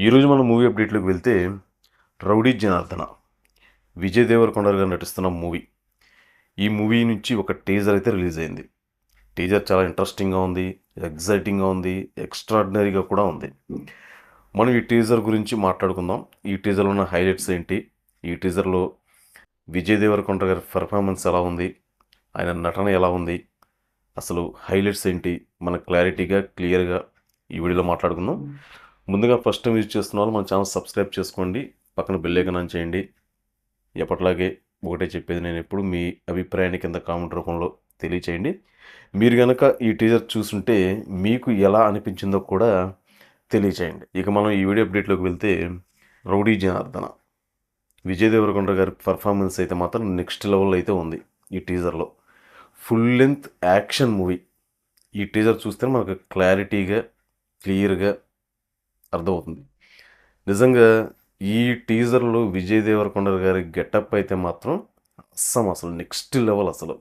ఈరోజు మనం మూవీ అప్డేట్లోకి వెళ్తే రౌడీ జనార్దన విజయ్ దేవరకొండ గారు నటిస్తున్న మూవీ ఈ మూవీ నుంచి ఒక టీజర్ అయితే రిలీజ్ అయింది. టీజర్ చాలా ఇంట్రెస్టింగ్గా ఉంది ఎగ్జైటింగ్గా ఉంది ఎక్స్ట్రాడినరీగా కూడా ఉంది. మనం ఈ టీజర్ గురించి మాట్లాడుకుందాం. ఈ టీజర్లో ఉన్న హైలైట్స్ ఏంటి? ఈ టీజర్లో విజయ్ దేవరకొండ గారి పెర్ఫార్మెన్స్ ఎలా ఉంది? ఆయన నటన ఎలా ఉంది? అసలు హైలైట్స్ ఏంటి? మన క్లారిటీగా క్లియర్గా ఈ వీడియోలో మాట్లాడుకుందాం. ముందుగా ఫస్ట్ టైం యూజ్ చేస్తున్న వాళ్ళు మన ఛానల్ సబ్స్క్రైబ్ చేసుకోండి. పక్కన బెల్లేకనం చేయండి. ఎప్పటిలాగే ఒకటే చెప్పేది నేను ఎప్పుడు మీ అభిప్రాయాన్ని కింద కామెంట్ రూపంలో తెలియచేయండి. మీరు కనుక ఈ టీజర్ చూసుంటే మీకు ఎలా అనిపించిందో కూడా తెలియచేయండి. ఇక మనం ఈ వీడియో అప్డేట్లోకి వెళ్తే రౌడీ జనార్దన. విజయ్ దేవరకొండ గారి పర్ఫార్మెన్స్ అయితే మాత్రం నెక్స్ట్ లెవెల్ అయితే ఉంది ఈ టీజర్లో ఫుల్ లెంత్ యాక్షన్ మూవీ ఈ టీజర్ చూస్తే మనకు క్లారిటీగా క్లియర్గా అర్థమవుతుంది. నిజంగా ఈ టీజర్లో విజయ్ దేవరకొండ గారి గెటప్ అయితే మాత్రం అస్సం అసలు నెక్స్ట్ లెవెల్ అసలు.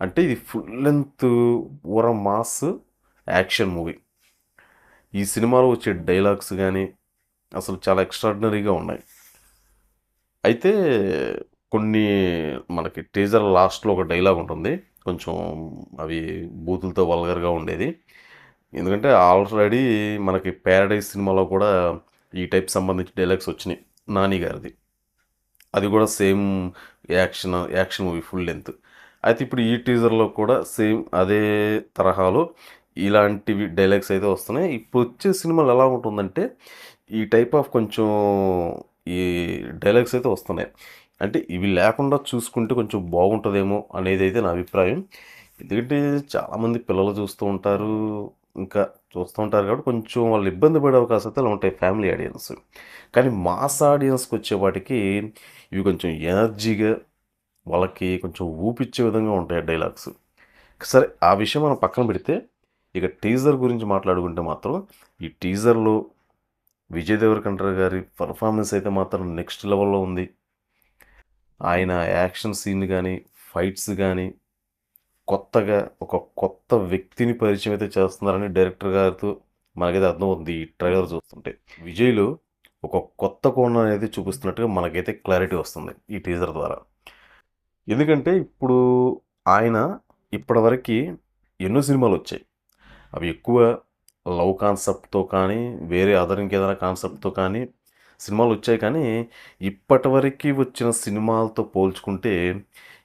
అంటే ఇది ఫుల్ లెంత్ ఊర మాస్ యాక్షన్ మూవీ. ఈ సినిమాలో వచ్చే డైలాగ్స్ కానీ అసలు చాలా ఎక్స్ట్రాడినరీగా ఉన్నాయి. అయితే కొన్ని మనకి టీజర్ లాస్ట్లో ఒక డైలాగ్ ఉంటుంది. కొంచెం అవి బూతులతో వల్గర్గా ఉండేది. ఎందుకంటే ఆల్రెడీ మనకి ప్యారడైజ్ సినిమాలో కూడా ఈ టైప్ సంబంధించి డైలాగ్స్ వచ్చినాయి నాని గారిది. అది కూడా same action action movie full length అయితే ఇప్పుడు ఈ టీజర్లో కూడా సేమ్ అదే తరహాలో ఇలాంటివి డైలాగ్స్ అయితే వస్తున్నాయి. ఇప్పుడు వచ్చే సినిమాలు ఎలా ఉంటుందంటే ఈ టైప్ ఆఫ్ కొంచెం ఈ డైలాగ్స్ అయితే వస్తున్నాయి. అంటే ఇవి లేకుండా చూసుకుంటే కొంచెం బాగుంటుందేమో అనేది అయితే నా అభిప్రాయం. ఎందుకంటే చాలామంది పిల్లలు చూస్తూ ఉంటారు ఇంకా చూస్తూ ఉంటారు కాబట్టి కొంచెం వాళ్ళు ఇబ్బంది పడే అవకాశాలు అయితే ఉంటాయి ఫ్యామిలీ ఆడియన్స్. కానీ మాస్ ఆడియన్స్కి వచ్చేవాటికి ఇవి కొంచెం ఎనర్జీగా వాళ్ళకి కొంచెం ఊపిచ్చే విధంగా ఉంటాయి డైలాగ్స్. సరే ఆ విషయం మనం పక్కన పెడితే ఇక టీజర్ గురించి మాట్లాడుకుంటే మాత్రం ఈ టీజర్లో విజయ్ దేవరకంటర్ గారి పర్ఫార్మెన్స్ అయితే మాత్రం నెక్స్ట్ లెవెల్లో ఉంది. ఆయన యాక్షన్ సీన్ కానీ ఫైట్స్ కానీ కొత్తగా ఒక కొత్త వ్యక్తిని పరిచయం అయితే చేస్తున్నారని డైరెక్టర్ గారితో మనకైతే అర్థమవుతుంది ఈ ట్రైలర్ చూస్తుంటే. విజయ్లో ఒక కొత్త కోణం అనేది చూపిస్తున్నట్టుగా మనకైతే క్లారిటీ వస్తుంది ఈ టీజర్ ద్వారా. ఎందుకంటే ఇప్పుడు ఆయన ఇప్పటివరకు ఎన్నో సినిమాలు వచ్చాయి. అవి ఎక్కువ లవ్ కాన్సెప్ట్తో కానీ వేరే అదర్ ఇంకేదైనా కాన్సెప్ట్తో కానీ సినిమాలు వచ్చాయి కానీ ఇప్పటివరకు వచ్చిన సినిమాలతో పోల్చుకుంటే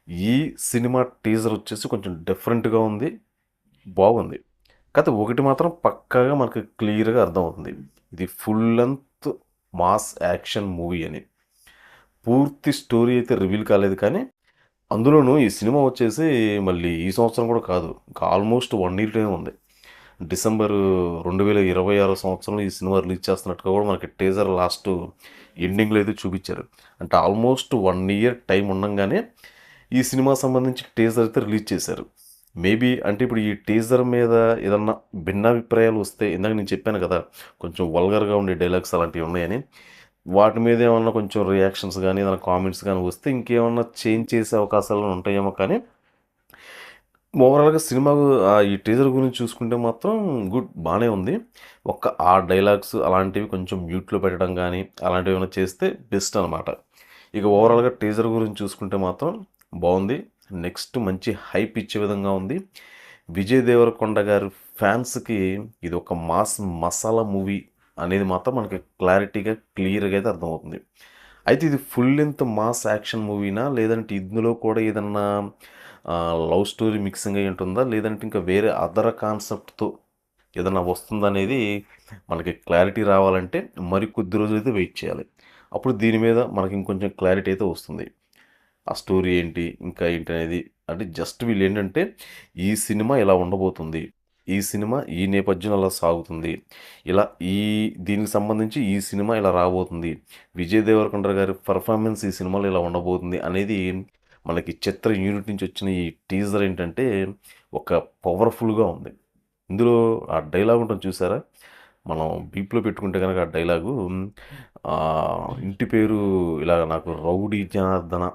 ఈ సినిమా టీజర్ వచ్చేసి కొంచెం డిఫరెంట్గా ఉంది బాగుంది. కాకపోతే ఒకటి మాత్రం పక్కాగా మనకు క్లియర్గా అర్థమవుతుంది. ఇది full length mass action movie అని. పూర్తి స్టోరీ అయితే రివీల్ కాలేదు కానీ అందులోనూ ఈ సినిమా వచ్చేసి మళ్ళీ ఈ సంవత్సరం కూడా కాదు ఆల్మోస్ట్ వన్ ఇయర్ టైం ఉంది. డిసెంబర్ రెండు వేల ఇరవై ఆరో సంవత్సరంలో ఈ సినిమా రిలీజ్ చేస్తున్నట్టుగా కూడా మనకి టీజర్ లాస్ట్ ఎండింగ్లో అయితే చూపించారు. అంటే ఆల్మోస్ట్ వన్ ఇయర్ టైం ఉండగానే ఈ సినిమా సంబంధించి టీజర్ అయితే రిలీజ్ చేశారు. మేబీ అంటే ఇప్పుడు ఈ టీజర్ మీద ఏదన్నా భిన్నాభిప్రాయాలు వస్తే ఇందాక నేను చెప్పాను కదా కొంచెం వల్గర్గా ఉండే డైలాగ్స్ అలాంటివి ఉన్నాయని. వాటి మీద ఏమన్నా కొంచెం రియాక్షన్స్ కానీ ఏదైనా కామెంట్స్ కానీ వస్తే ఇంకేమన్నా చేంజ్ చేసే అవకాశాలు ఉంటాయేమో కానీ ఓవరాల్గా సినిమా ఈ టీజర్ గురించి చూసుకుంటే మాత్రం గుడ్ బాగానే ఉంది. ఒక్క ఆ డైలాగ్స్ అలాంటివి కొంచెం మ్యూట్లో పెట్టడం కానీ అలాంటివి ఏమైనా చేస్తే బెస్ట్ అనమాట ఇక ఓవరాల్గా టీజర్ గురించి చూసుకుంటే మాత్రం బాగుంది. నెక్స్ట్ మంచి హైప్ ఇచ్చే విధంగా ఉంది. విజయ్ దేవరకొండ గారి ఫ్యాన్స్కి ఇది ఒక మాస్ మసాలా మూవీ అనేది మాత్రం మనకి క్లారిటీగా క్లియర్గా అయితే అర్థమవుతుంది. అయితే ఇది ఫుల్ లెంత్ మాస్ యాక్షన్ మూవీనా? లేదంటే ఇందులో కూడా ఏదన్నా లవ్ స్టోరీ మిక్సింగ్ అయి ఉంటుందా? లేదంటే ఇంకా వేరే అదర్ కాన్సెప్ట్తో ఏదన్నా వస్తుందా అనేది మనకి క్లారిటీ రావాలంటే మరి కొద్ది రోజులు అయితే వెయిట్ చేయాలి. అప్పుడు దీని మీద మనకి ఇంకొంచెం క్లారిటీ అయితే వస్తుంది. ఆ స్టోరీ ఏంటి ఇంకా ఏంటి అనేది. అంటే జస్ట్ వీళ్ళు ఏంటంటే ఈ సినిమా ఇలా ఉండబోతుంది. ఈ సినిమా ఈ నేపథ్యం అలా సాగుతుంది. ఇలా ఈ దీనికి సంబంధించి ఈ సినిమా ఇలా రాబోతుంది. విజయ్ దేవరకొండ గారి పర్ఫార్మెన్స్ ఈ సినిమాలో ఇలా ఉండబోతుంది అనేది మనకి చిత్ర యూనిట్ నుంచి వచ్చిన ఈ టీజర్ ఏంటంటే ఒక పవర్ఫుల్గా ఉంది. ఇందులో ఆ డైలాగ్ ఉంటుంది చూసారా? మనం బీప్లో పెట్టుకుంటే కనుక ఆ డైలాగు ఇంటి పేరు ఇలా నాకు రౌడీ జనార్దన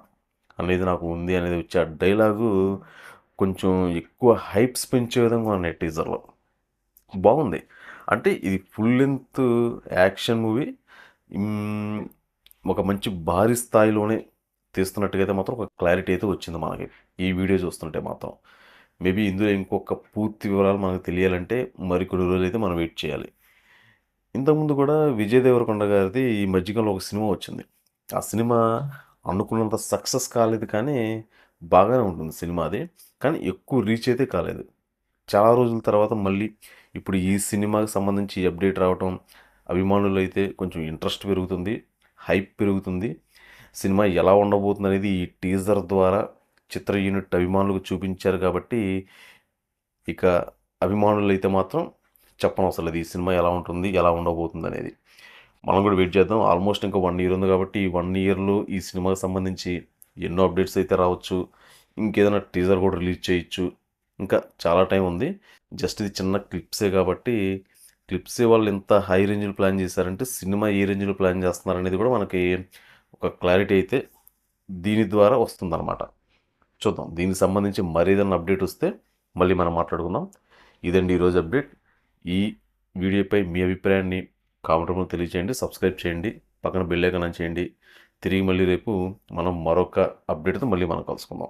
అనేది నాకు ఉంది అనేది వచ్చే ఆ డైలాగు కొంచెం ఎక్కువ హైప్స్ పెంచే విధంగా ఉన్నాయి టీజర్లో. బాగుంది. అంటే ఇది ఫుల్ లెంత్ యాక్షన్ మూవీ. ఒక మంచి భారీ స్థాయిలోనే తీస్తున్నట్టుగా అయితే మాత్రం ఒక క్లారిటీ అయితే వచ్చింది మనకి. ఈ వీడియో చూస్తుంటే మాత్రం. మేబీ ఇందులో ఇంకొక పూర్తి వివరాలు మనకు తెలియాలంటే మరికొన్ని రోజులు అయితే మనం వెయిట్ చేయాలి. ఇంతకుముందు కూడా విజయ్ దేవరకొండ గారిది ఈ మధ్యకాలంలో ఒక సినిమా వచ్చింది. ఆ సినిమా అనుకున్నంత సక్సెస్ కాలేదు కానీ బాగానే ఉంటుంది సినిమా అది. కానీ ఎక్కువ రీచ్ అయితే కాలేదు. చాలా రోజుల తర్వాత మళ్ళీ ఇప్పుడు ఈ సినిమాకి సంబంధించి అప్డేట్ రావటం అభిమానులు అయితే కొంచెం ఇంట్రెస్ట్ పెరుగుతుంది హైప్ పెరుగుతుంది. సినిమా ఎలా ఉండబోతుంది అనేది ఈ టీజర్ ద్వారా చిత్ర యూనిట్ అభిమానులకు చూపించారు కాబట్టి ఇక అభిమానులు అయితే మాత్రం చెప్పనవసరం లేదు. ఈ సినిమా ఎలా ఉంటుంది ఎలా ఉండబోతుంది అనేది మనం కూడా వెయిట్ చేద్దాం. ఆల్మోస్ట్ ఇంకా వన్ ఇయర్ ఉంది కాబట్టి ఈ వన్ ఇయర్లో ఈ సినిమాకి సంబంధించి ఎన్నో అప్డేట్స్ అయితే రావచ్చు. ఇంకేదైనా టీజర్ కూడా రిలీజ్ చేయొచ్చు. ఇంకా చాలా టైం ఉంది. జస్ట్ ఇది చిన్న క్లిప్సే కాబట్టి క్లిప్సే వాళ్ళు ఎంత హై రేంజ్లో ప్లాన్ చేశారంటే సినిమా ఏ రేంజ్లో ప్లాన్ చేస్తున్నారు అనేది కూడా మనకి ఒక క్లారిటీ అయితే దీని ద్వారా వస్తుందన్నమాట. చూద్దాం. దీనికి సంబంధించి మరి ఏదైనా అప్డేట్ వస్తే మళ్ళీ మనం మాట్లాడుకుందాం. ఇదండి ఈరోజు అప్డేట్ ఈ వీడియోపై మీ అభిప్రాయాన్ని కామెంట్ రూపంలో తెలియచేయండి సబ్స్క్రైబ్ చేయండి పక్కన బెల్ ఐకాన్ చేయండి. తిరిగి మళ్ళీ రేపు మనం మరొక అప్డేట్తో మళ్ళీ మనం కలుసుకుందాం.